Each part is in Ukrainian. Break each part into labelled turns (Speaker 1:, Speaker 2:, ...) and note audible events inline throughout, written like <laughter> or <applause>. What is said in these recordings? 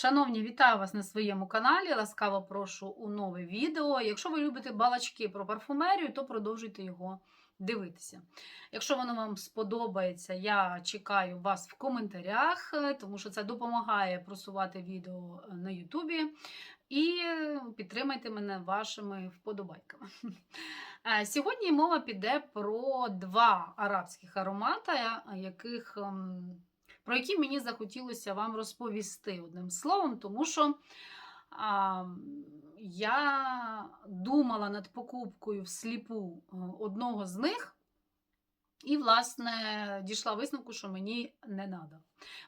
Speaker 1: Шановні, вітаю вас на своєму каналі. Ласкаво прошу у нове відео. Якщо ви любите балачки про парфумерію, то продовжуйте його дивитися. Якщо воно вам сподобається, я чекаю вас в коментарях, е, тому що це допомагає просувати відео е, на Ютубі. І підтримайте мене вашими вподобайками. Е, Сьогодні мова піде про два арабських аромати, яких. Про які мені захотілося вам розповісти одним словом, тому що а, я думала над покупкою всліпу е, одного з них, і, власне, дійшла висновку, що мені не треба.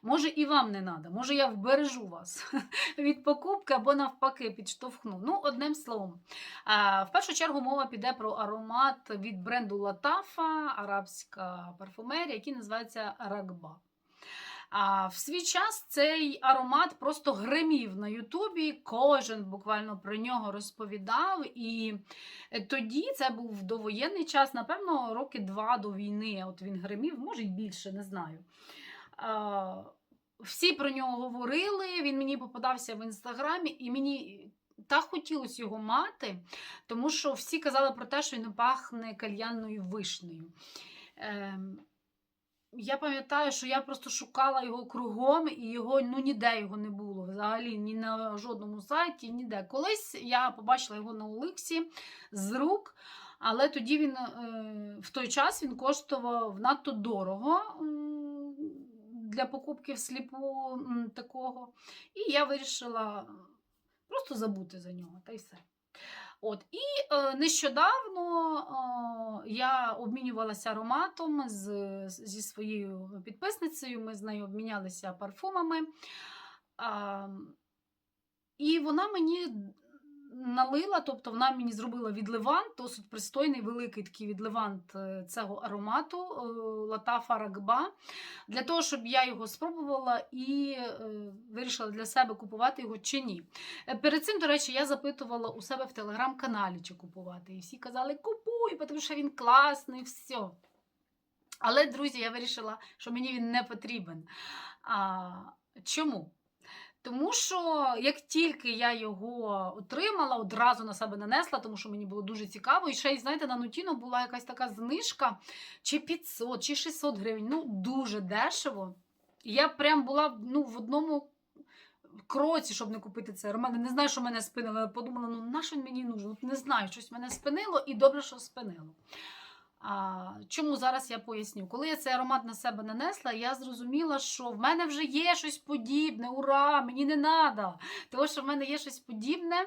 Speaker 1: Може, і вам не треба, може, я вбережу вас <laughs> від покупки або навпаки підштовхну. Ну, одним словом. В першу чергу мова піде про аромат від бренду Латафа, арабська парфумерія, який називається Рагба. А в свій час цей аромат просто гримів на Ютубі. Кожен буквально про нього розповідав. І тоді це був довоєнний час, напевно, роки два до війни. От він гримів, може й більше, не знаю. Всі про нього говорили. Він мені попадався в інстаграмі, і мені. Так хотілося його мати, тому що всі казали про те, що він пахне кальянною вишнею. Ем, я пам'ятаю, що я просто шукала його кругом, і його ну ніде його не було. Взагалі ні на жодному сайті, ніде. Колись я побачила його на Оликсі з рук, але тоді він е, в той час він коштував надто дорого для покупки всліпу такого. І я вирішила просто забути за нього, та й все. От, І е, нещодавно е, я обмінювалася ароматом з, зі своєю підписницею, ми з нею обмінялися парфумами. Е, і вона мені налила, тобто вона мені зробила відливант, досить пристойний, великий такий відливант е, цього аромату е, Латафа Рагба, для того, щоб я його спробувала і е, вирішила для себе купувати його чи ні. Перед цим, до речі, я запитувала у себе в телеграм-каналі, чи купувати. І всі казали, купуй, тому що він класний, все. Але, друзі, я вирішила, що мені він не потрібен. А, чому? Тому що як тільки я його отримала, одразу на себе нанесла, тому що мені було дуже цікаво. І ще й, знаєте, на Нутіно була якась така знижка, чи 500, чи 600 гривень. Ну, дуже дешево. І я прям була ну, в одному кроці, щоб не купити це. Романе, не знаю, що мене спинило. Я подумала, ну на що він мені нужен? Не знаю, щось мене спинило, і добре, що спинило. А, чому зараз я поясню? Коли я цей аромат на себе нанесла, я зрозуміла, що в мене вже є щось подібне, ура, мені не треба. Тому що в мене є щось подібне.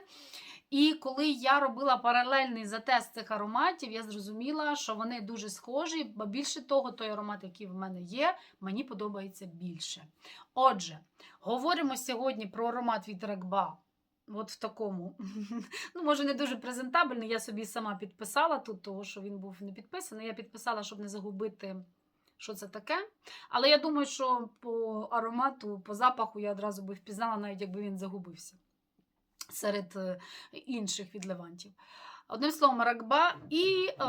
Speaker 1: І коли я робила паралельний затест цих ароматів, я зрозуміла, що вони дуже схожі, бо більше того, той аромат, який в мене є, мені подобається більше. Отже, говоримо сьогодні про аромат від Ракба. От в такому, ну, може, не дуже презентабельний. Я собі сама підписала тут, того, що він був не підписаний. Я підписала, щоб не загубити, що це таке. Але я думаю, що по аромату, по запаху я одразу би впізнала, навіть якби він загубився серед е, інших відливантів. Одним словом, ракба і е,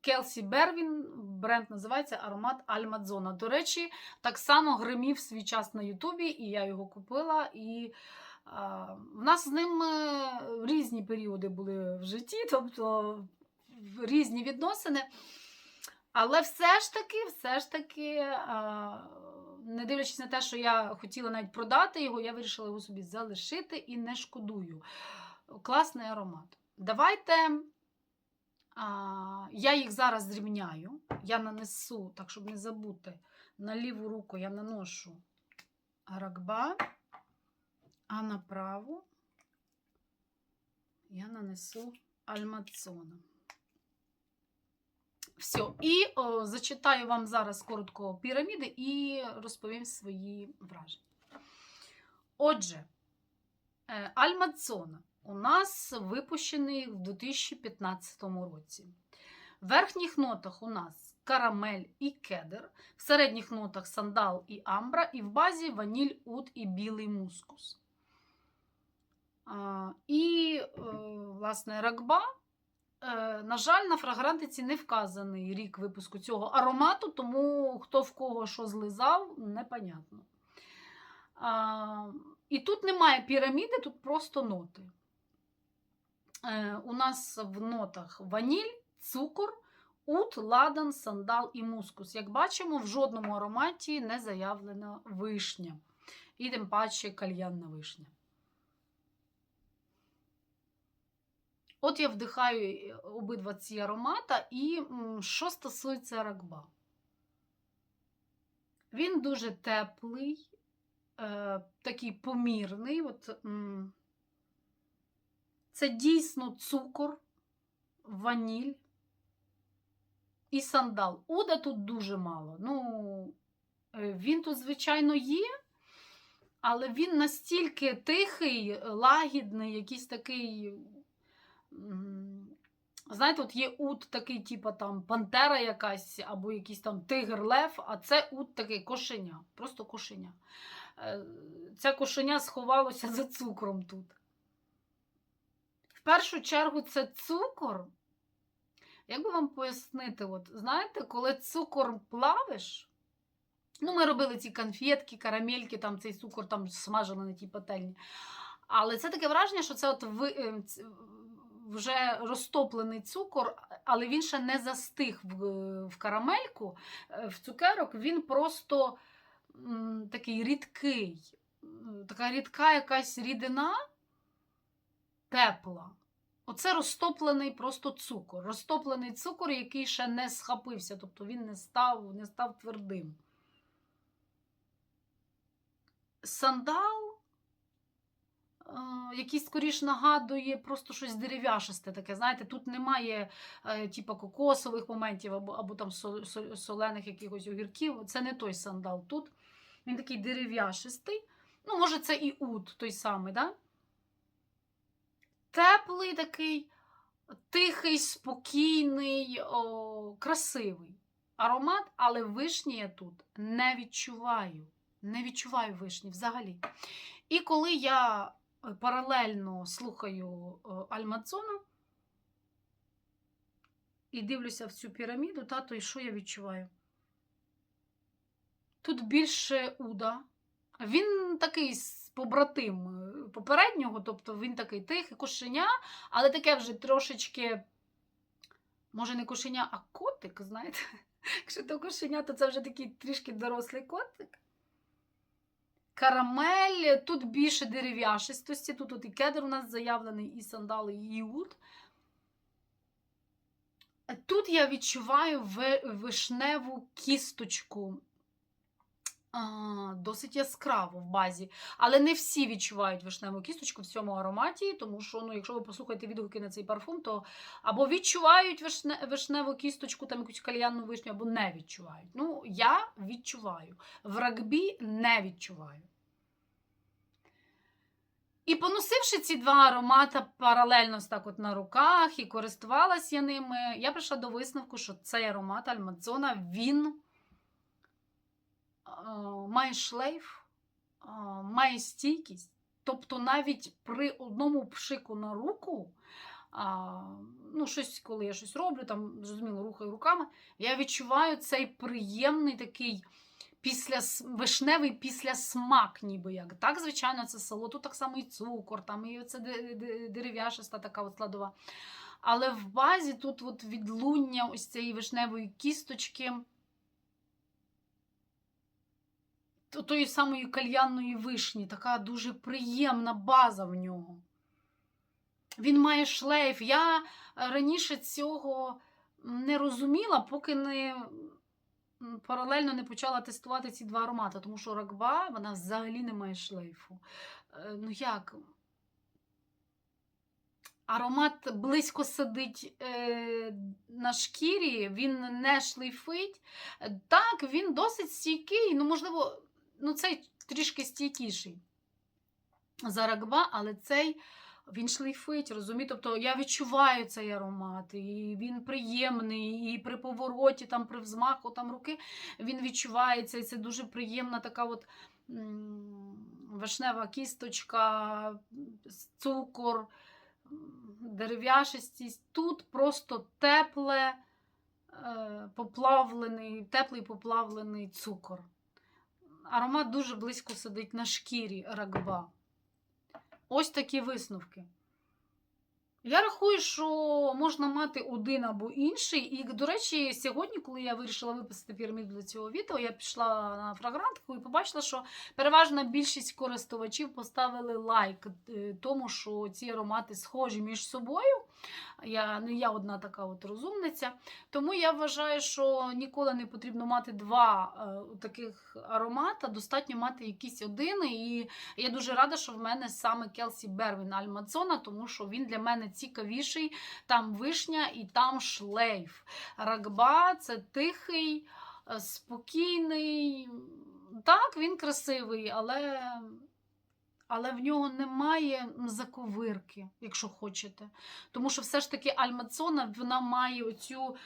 Speaker 1: Келсі Бервін, бренд називається аромат Альмадзона. До речі, так само гримів свій час на Ютубі, і я його купила. і в нас з ним е, різні періоди були в житті, тобто різні відносини. Але все ж таки, все ж таки, не дивлячись на те, що я хотіла навіть продати його, я вирішила його собі залишити і не шкодую. Класний аромат. Давайте я їх зараз зрівняю. Я нанесу, так щоб не забути, на ліву руку я наношу ракба. А направо я нанесу альмацона. Все. І о, зачитаю вам зараз коротко піраміди і розповім свої враження. Отже, е, альмацона у нас випущений в 2015 році. В верхніх нотах у нас карамель і кедр, в середніх нотах сандал і амбра, і в базі ваніль, ут і білий мускус. І, е, власне, ракба. Е, На жаль, на фрагрантиці не вказаний рік випуску цього аромату, тому хто в кого що злизав, непонятно. І тут немає піраміди, тут просто ноти. Е, у нас в нотах ваніль, цукор, ут, ладан, сандал і мускус. Як бачимо, в жодному ароматі не заявлена вишня. І тим паче кальянна вишня. От я вдихаю е, обидва ці аромата, і що стосується ракба. Він дуже теплий, е, такий помірний. От, це дійсно цукор, ваніль і сандал. Уда тут дуже мало. Ну, е, він тут, звичайно, є, але він настільки тихий, лагідний, якийсь такий. Знаєте, от є ут такий, типу там пантера якась, або якийсь там тигр лев, а це ут такий кошеня, просто кошеня. Е, Це кошеня сховалося за цукром тут. В першу чергу це цукор. Як би вам пояснити, от, знаєте, коли цукор плавиш, ну, ми робили ці конфетки, карамельки, там цей цукор там смажили на тій пательні. Але це таке враження, що це от ви, е, вже розтоплений цукор, але він ще не застиг в, карамельку, е, в цукерок, він просто такий рідкий, така рідка якась рідина тепла. Оце розтоплений просто цукор. Розтоплений цукор, який ще не схапився, тобто він не став, не став твердим. Сандал, який скоріш нагадує просто щось дерев'яшисте таке. Знаєте, тут немає е, типу, кокосових моментів або, або там со- со- солених якихось огірків. Це не той сандал. Тут він такий дерев'яшистий. Ну, може, це і ут той самий, да? Теплий такий, тихий, спокійний, о, красивий аромат, але вишні я тут не відчуваю. Не відчуваю вишні взагалі. І коли я е, паралельно слухаю е, Альмацона і дивлюся в цю піраміду, та, то і що я відчуваю? Тут більше уда. Він такий побратим е, попереднього, тобто він такий тихий кошеня, але таке вже трошечки, може, не кошеня, а котик, знаєте. <laughs> Якщо то кошеня, то це вже такий трішки дорослий котик. Карамель, тут більше дерев'яшистості, тут от і кедр у нас заявлений, і сандали, і іуд. Тут я відчуваю вишневу кісточку. Досить яскраво в базі. Але не всі відчувають вишневу кісточку в цьому ароматі, тому що, ну, якщо ви послухаєте відгуки на цей парфум, то або відчувають вишне, вишневу кісточку, там якусь кальянну вишню, або не відчувають. Ну, я відчуваю. В рагбі не відчуваю. І поносивши ці два аромата паралельно так от на руках і користувалась я ними, я прийшла до висновку, що цей аромат Альмадзона, він має шлейф, е, має стійкість. Тобто навіть при одному пшику на руку, ну, щось, коли я щось роблю, там, зрозуміло, рухаю руками, я відчуваю цей приємний такий після, вишневий післясмак, ніби як. Так, звичайно, це село, тут так само і цукор, там і де- дерев'яшиста така от складова. Але в базі тут от відлуння ось цієї вишневої кісточки, тої самої кальянної вишні, така дуже приємна база в нього. Він має шлейф. Я раніше цього не розуміла, поки не паралельно не почала тестувати ці два аромати, тому що ракба вона взагалі не має шлейфу. Е, Ну як? Аромат близько сидить е, на шкірі, він не шлейфить. Е, Так, він досить стійкий, ну, можливо, ну, цей трішки стійкіший за ракба, але цей він шлейфить, розумієте? Тобто я відчуваю цей аромат, і він приємний, і при повороті, там, при взмаху там, руки він відчувається, і це дуже приємна така от вишнева кісточка, цукор, дерев'яшистість. Тут просто тепле, е, поплавлений, теплий поплавлений цукор. Аромат дуже близько сидить на шкірі рагба. Ось такі висновки. Я рахую, що можна мати один або інший. І, до речі, сьогодні, коли я вирішила виписати піраміду для цього відео, я пішла на фрагрантку і побачила, що переважна більшість користувачів поставили лайк е, тому, що ці аромати схожі між собою. Я не я одна така от розумниця. Тому я вважаю, що ніколи не потрібно мати два е, таких аромата, достатньо мати якийсь один. І я дуже рада, що в мене саме Келсі Бервін Альмадзона, тому що він для мене цікавіший. Там вишня і там шлейф. Рагба це тихий, е, спокійний. Так, він красивий, але. Але в нього немає заковирки, якщо хочете. Тому що все ж таки альмацона вона має оцю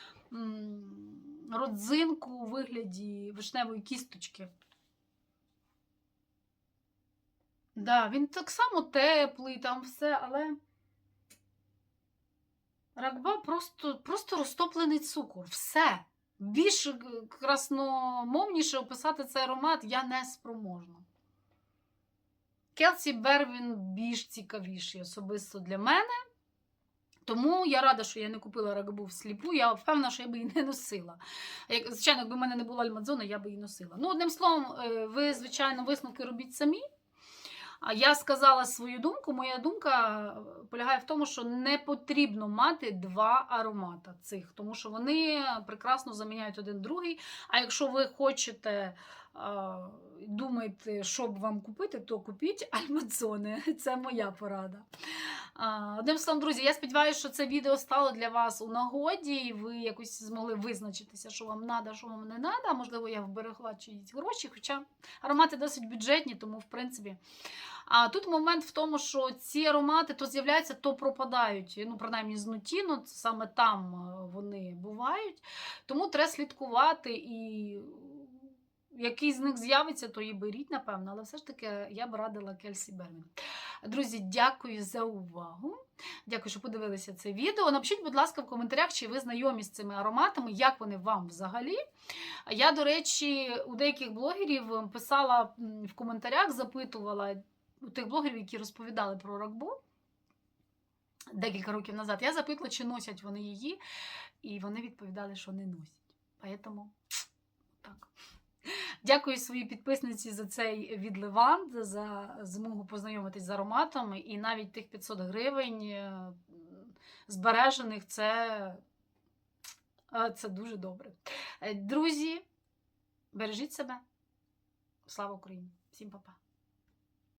Speaker 1: родзинку у вигляді вишневої кісточки. Да, він так само теплий, там все, але ракба просто, просто розтоплений цукор. Все. Більш красномовніше описати цей аромат я не спроможна. Келсі Бервін більш цікавіший особисто для мене. Тому я рада, що я не купила рагабу всліпу. Я впевнена, що я би її не носила. Як, звичайно, якби в мене не було альмадзона, я би її носила. Ну, одним словом, е, ви, звичайно, висновки робіть самі. А я сказала свою думку. Моя думка полягає в тому, що не потрібно мати два аромата цих, тому що вони прекрасно заміняють один другий. А якщо ви хочете думаєте, що б вам купити, то купіть <laughs> альмадзони. Це моя порада. Одним словом, друзі, я сподіваюся, що це відео стало для вас у нагоді, і ви якось змогли визначитися, що вам треба, що вам не треба. Можливо, я вберегла чиїсь гроші, хоча аромати досить бюджетні, тому в принципі. А тут момент в тому, що ці аромати то з'являються, то пропадають. Ну, принаймні з Нутіно, саме там е, вони бувають. Тому треба слідкувати і. Який з них з'явиться, то і беріть, напевно, але все ж таки я б радила Кельсі Бермін. Друзі, дякую за увагу. Дякую, що подивилися це відео. Напишіть, будь ласка, в коментарях, чи ви знайомі з цими ароматами, як вони вам взагалі. Я, до речі, у деяких блогерів писала в коментарях, запитувала у тих блогерів, які розповідали про рокбу декілька років назад. Я запитала, чи носять вони її, і вони відповідали, що не носять. Поэтому так. Дякую своїй підписниці за цей відливант, за змогу познайомитись з ароматами. І навіть тих 500 гривень е, збережених це, е, це дуже добре. Е, Друзі, бережіть себе. Слава Україні! Всім па-па!